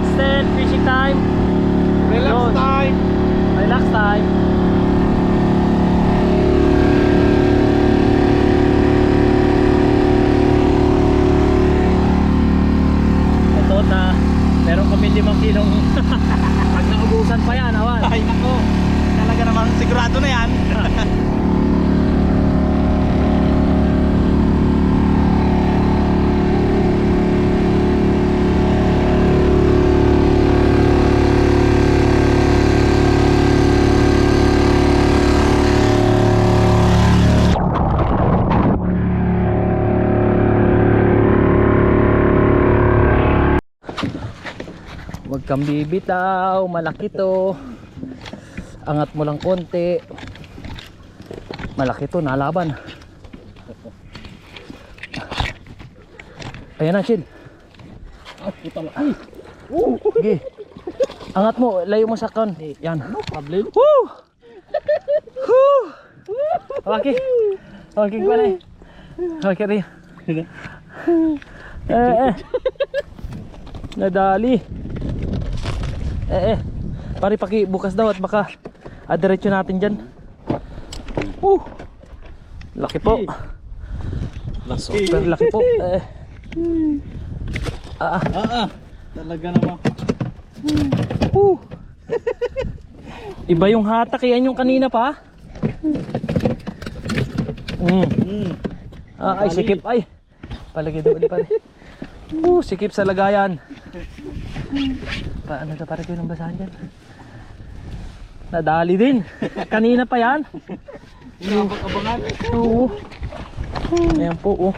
March 10, fishing time. Relax Yun. time. Relax time. Ito na, meron kami limang kilong pag naubusan pa yan, awan. Ay nako. Talaga namang sigurado na yan. Huwag kang bibitaw, malaki to. Angat mo lang konti. Malaki to, nalaban. Ayan na, chill. Ah. Sige. Angat mo, layo mo sa kon. Yan. Ano problem? Woo! Woo! Okay. Okay, ko na. Okay, rin. Eh, eh. Nadali. Eh, eh. Pare, paki bukas daw at baka adiretso natin dyan. Woo! Laki po. Laso. Super laki po. Eh. Ah, ah. Ah, ah. Talaga naman. Woo! Iba yung hatak, yan yung kanina pa. Mm. Hmm. Ah, ay, sikip ay. Palagi doon pare. Uh, sikip sa lagayan. Paano na pare ko ng basahan dyan? Nadali din. Kanina pa yan. Inabang-abangan. Oo. Ayan po, oh.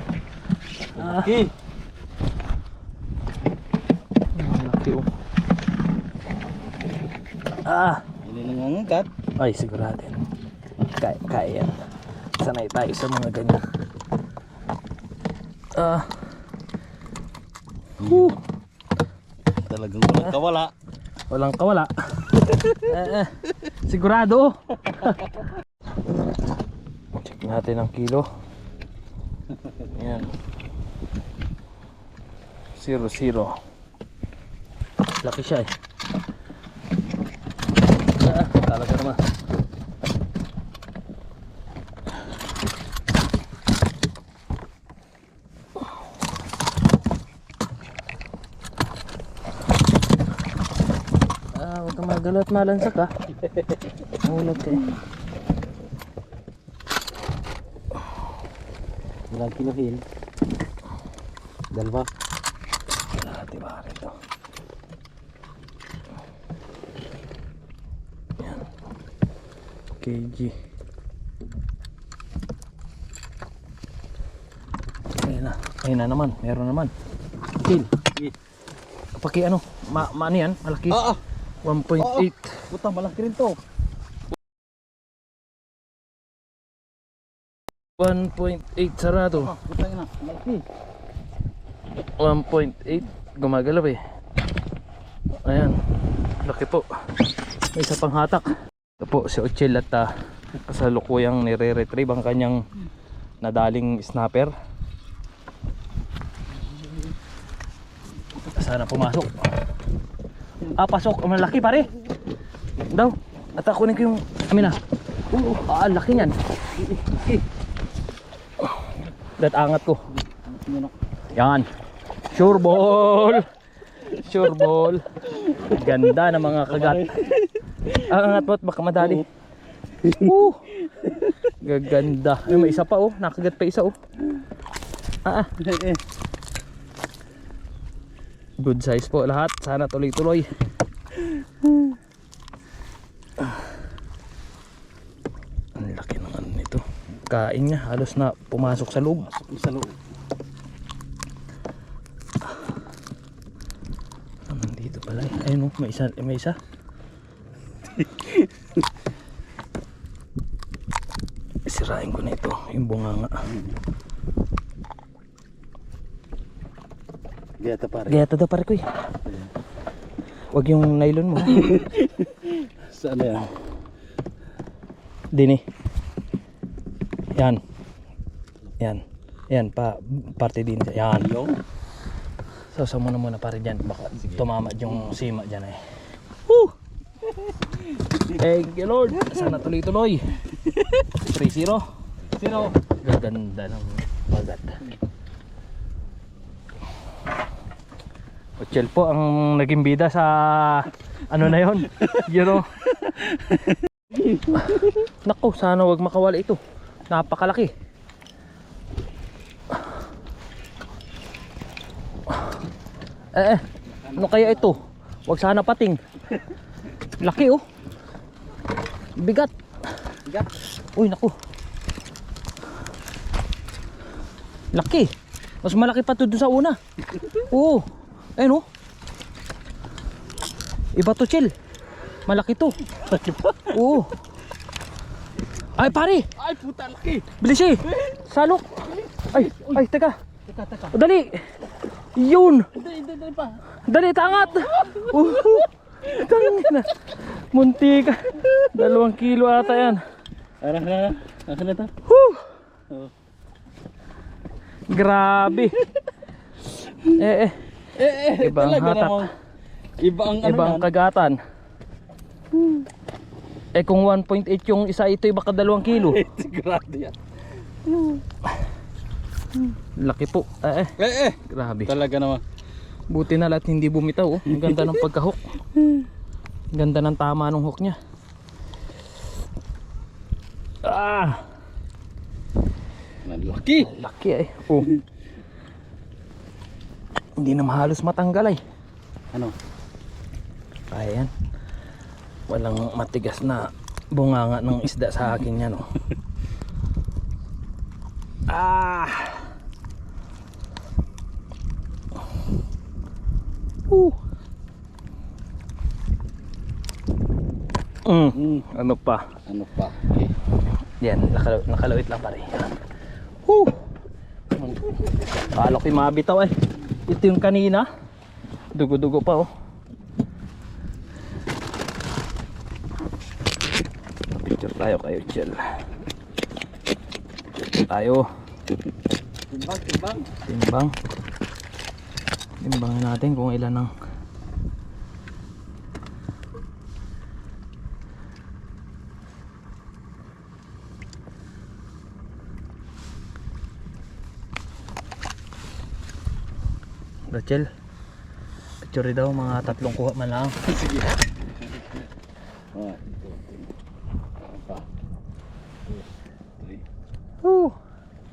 Ah, Okay. oh. Ah, Hindi nangangagat. ay, sigurado yan. Kaya, kaya yan. Sanay tayo sa mga ganyan. Ah. Whew. Talagang walang kawala. Walang kawala. eh, eh, sigurado. Check natin ang kilo. Ayan. Zero zero. Laki siya eh. Ah, talaga naman. Ah, huwag ka ha. Mahulog ka eh. Ilang kilohin? Dalawa. Kalahati ba rito? Yan. KG. Ayun na. Ayun na naman. Meron naman. Sige. Paki ano? Ma, ma ano yan? Malaki. Ah, ah. 1.8. Puta, malaki rin to. 1.8 sarado. Ah, puta na. Malaki. 1.8 gumagalaw eh ayan laki po may isa pang hatak ito po si Ochel at uh, kasalukuyang nire-retrieve ang kanyang nadaling snapper sana pumasok ah pasok ang malaki pare daw at kunin ko yung amin ah ang laki niyan dat angat ko yan. Sure ball. Sure ball. Ganda ng mga kagat. Ang angat mo at baka madali. Woo! Gaganda. Ay, may isa pa oh. Nakagat pa isa oh. Ah, ah. Good size po lahat. Sana tuloy-tuloy. Ah. Ang laki ng ano nito. Kain niya. Halos na pumasok sa loob. Pasok sa loob. Ah, nandito pala eh. Ayun oh, may isa, may isa. Sirain ko na ito, yung bunganga. Gata pare. Gaya tada pare ko eh. Huwag yung nylon mo. Saan na yan? Dini. Yan. Yan. Yan, pa, parte din. Yan. Yung? Sausaw mo na muna pare dyan. Baka tumama yung sima dyan eh. Woo! Thank you Lord. Sana tuloy-tuloy. 3-0. Sino? Gaganda ng bagat. Ochel po ang naging bida sa ano na yon. You know. Nako, sana wag makawala ito. Napakalaki. Eh, eh, ano kaya ito? Wag sana pating. Laki oh. Bigat. Bigat. Uy, naku. Laki. Mas malaki pa to doon sa una. Oo. Ayun oh. Iba to, chill. Malaki to. Oo. Ay, pare. Ay, puta, laki. Bilis eh. Salok. Ay, ay, teka. Teka, teka. O, dali. Yun. Hindi, hindi pa. Dali, tangat. Uh, tangina. Munti ka. Dalawang kilo ata yan. Ara, ara. Akin na to. Whew. Oh. Grabe. eh, eh. Eh, eh, Ibang talaga hatak. namang. Iba ang ano Ibang yan. kagatan. Eh kung 1.8 yung isa ito, baka dalawang kilo. Sigurado yan. Laki po. Eh, eh. Eh, eh. Grabe. Talaga naman. Buti na lahat hindi bumitaw. Oh. Ang ganda ng pagka-hook. Ang ganda ng tama ng hook niya. Ah! Laki. Laki eh. Oh. Hindi na mahalos matanggal eh. Ano? Kaya yan. Walang matigas na bunganga ng isda sa akin yan oh. ah! Uh. Mm. Hmm. Ano pa? Ano pa? Okay. Yan, nakala- nakalawit lang pare. Woo! Kala ko'y mabitaw eh. Ito yung kanina. Dugo-dugo pa oh. Picture tayo kayo, chill. Tayo. Timbang, timbang. Timbang. Timbangin natin kung ilan ang Rachel, picture daw mga tatlong kuha man lang. Sige. Ah. Woo!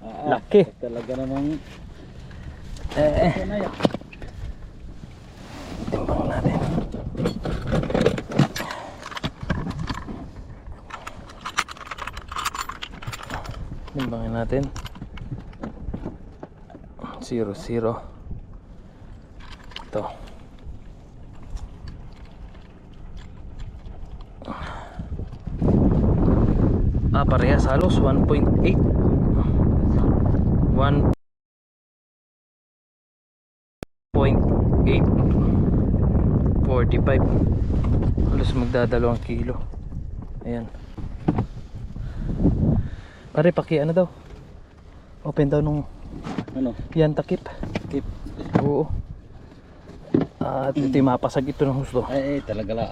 Ah, Laki. Talaga namang. Eh, eh. Timbang natin. Timbangin natin. Zero, zero. Ito. Ah, parehas halos 1.8. 1. 0.8 45 halos magdadalawang kilo ayan pare paki ano daw open daw nung Ano? yan takip Keep. oo at ito yung mapasag ito ng husto. Ay, eh, talaga lang.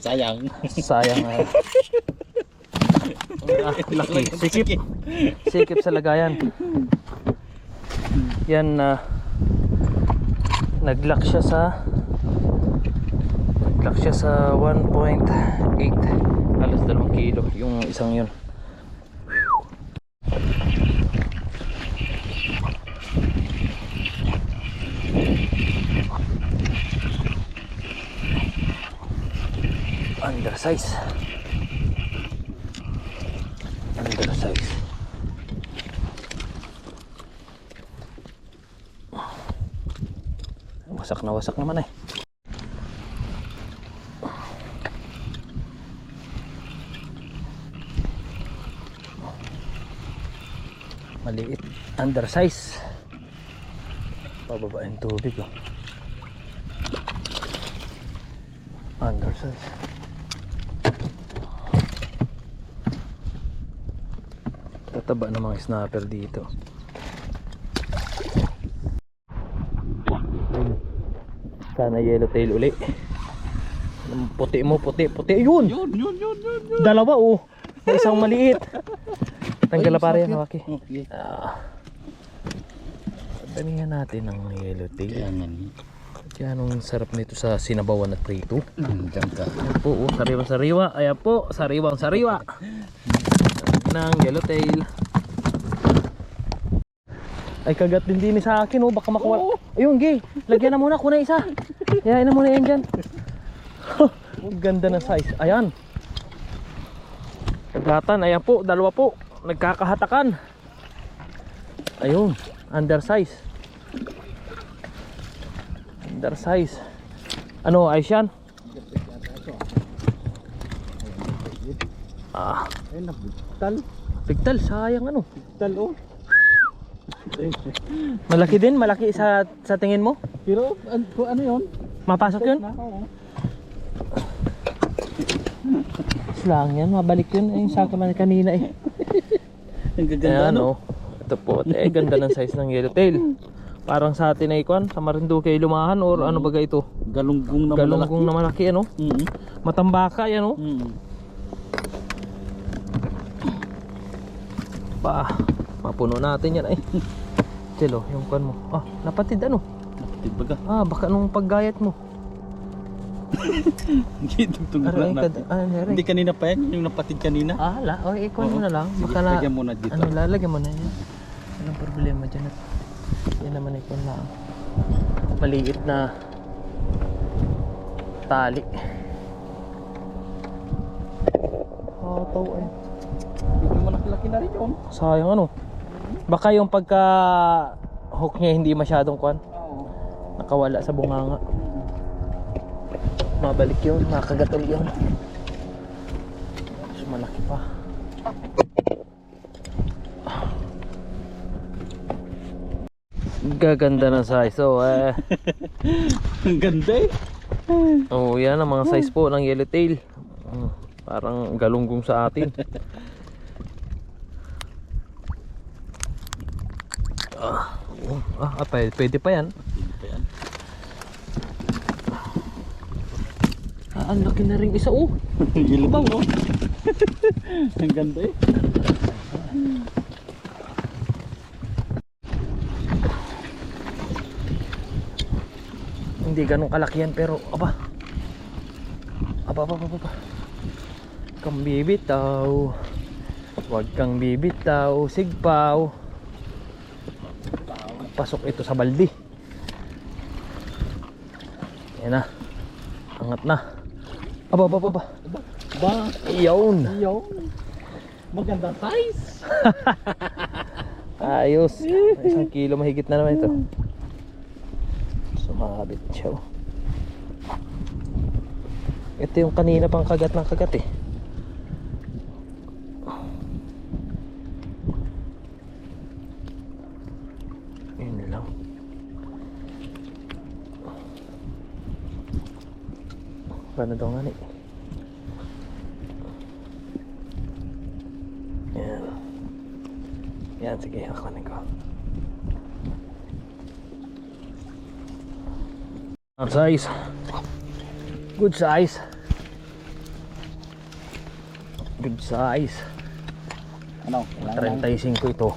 Sayang. sayang ah. Laki. Sikip. Sikip sa lagayan. Yan na naglock siya sa naglock siya sa 1.8 halos 2 kilo yung isang yun undersize undersize wasak na wasak naman eh. Maliit. Undersize. Pababa yung tubig oh. Undersize tataba ng mga snapper dito Sana yellowtail uli. Ang Puti mo, puti, puti. Yun! Yun, yun, yun, yun, yun. Dalawa oh. May isang maliit. Tanggal na pare yan, Waki. Okay. Ah. Damihan natin ng yellowtail. Kaya anong sarap nito sa sinabawan at prito. Nandiyan ka. Ayan po, oh, sariwang sariwa. Ayan po, sariwang sariwa. Ng yellowtail. Ay, kagat din din sa akin, oh. Baka makuha. Ayun, gay. Lagyan na muna, kuna isa. Yain na muna yan dyan. Ang ganda ng size. Ayan. Kaglatan, ayan po, dalawa po. Nagkakahatakan. Ayun, undersize. Undersize. Ano, ayos yan? Ah, Ay, nabuktal. Pigtal, sayang ano. Buktal, oh. Malaki din, malaki sa sa tingin mo? Pero, an- ano yun? Mapasok oo. Slang yan, mabalik yun. Ay, yung sako man kanina eh. Ang gaganda, Ayan no? oh. Ito po, eh ganda ng size ng yellowtail. Parang sa atin ay kwan, sa Marinduque ay lumahan or ano baga ito? Galunggong na Galunggong na malaki ano? Mm Matambaka yan oh. Mm. Pa, mapuno natin yan ay. Chelo, yung kwan mo. Ah, napatid ano? Nakatid baga. Ah, baka nung paggayat mo. Gitugtog kad, natin. ah. Hindi kanina pa yan, yung napatid kanina. Ah, la, o ikon mo na lang. Sige, Baka na, lagyan mo na dito. ano, lalagyan mo na yan. Walang problema dyan at yan naman ikon lang. Maliit na tali. Hataw ay. Yung malaki-laki na rin yun. Sayang ano. Baka yung pagka hook niya hindi masyadong kwan. Oo. Nakawala sa bunganga. Mabalik yun, makagat ulit yun. Mas malaki pa. Gaganda ng size. So, eh, Ang ganda eh. oh, yan ang mga size po ng yellowtail. Mm, Parang galunggong sa atin. Ah, oh, ah, ah, pwede, pwede pa yan. Hindi pa yan. Ah, ang laki na rin isa oh. Gilid mo. Ang ganda eh. Hindi ganun kalaki yan pero aba. Aba, aba, aba, aba. Kang bibitaw. Huwag kang bibitaw. Sigpaw. Pasok ito sa baldi. Yan na. Angat na. Aba, aba, aba, aba. Ba? Iyon. Iyo. Maganda size. Ayos. Isang kilo mahigit na naman ito. Sumabit siya. oh. Ito yung kanina pang kagat ng kagat eh. Yun lang. Paano daw nga ni? Yan. Yan, sige, hakunin ko. Ang size. Good size. Good size. Ano? Kailangan 35 ito.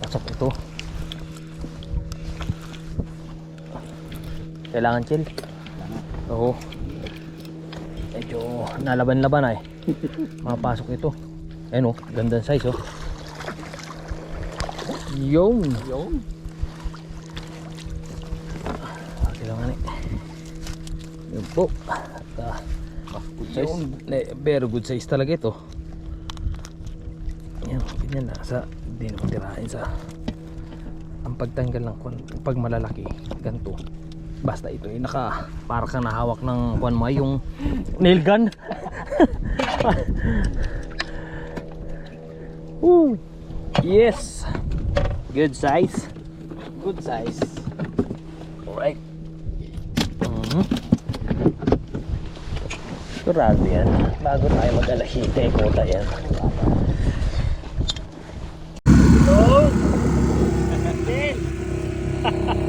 Pasok ito. Kailangan chill. Oo. Medyo nalaban-laban ay. Mapasok ito. Ayun oh, ganda ng size oh. Yung. Yung. Kailangan eh. Yun po. At ah, good size. Ne, very good size talaga ito. Yan, ganyan na. Sa, hindi naman tirahin sa ang pagtanggal ng kwan, pag malalaki, ganito. Basta ito ay naka, para kang nahawak ng kwan mo yung nail gun. Woo! Yes! Good size. Good size. Alright. Mhm. Sigurado yan. Bago tayo mag-alahite, kuta yan.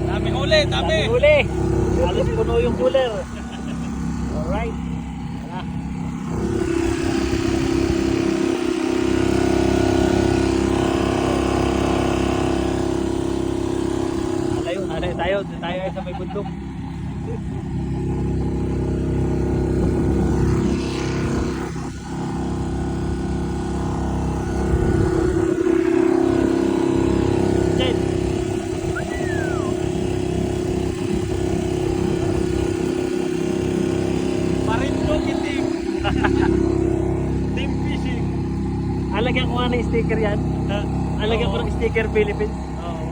Dami huli. huli, dami. Huli. Alis puno yung cooler. Alright. Tara. Tayo, tayo, tayo, tayo sa may bundok. Jen, Marindog itim. Team fishing. alagyan ko nga ng sticker yan. Ah, Alagyan ko ng sticker Philippines. Oo.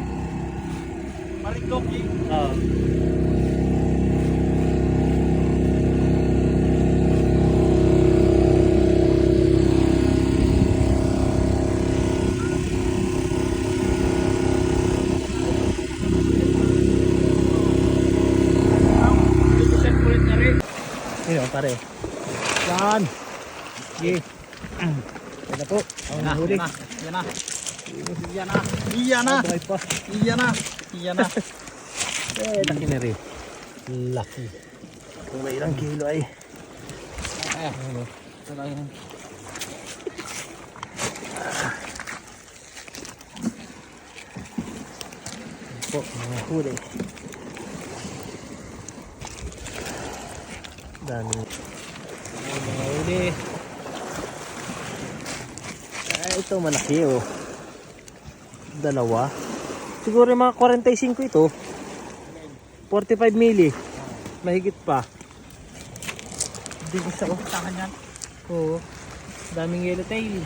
Marindog eh. Oo. Lubusan ulit na rin. Yun o, pare. Yan. Sige. Yan na po. Yan na. Yan na. Iyan na. Iyan na. Iyan na. Eh, laki na rin. Laki. Kung may ilang kilo ay. Ano? Po, mga huli. Dami. Ay, mga huli. Ah, ito malaki oh. Dalawa. Siguro yung mga 45 ito. 45 mili. Mahigit pa. Hindi isa oh. Oo. Daming yellowtail.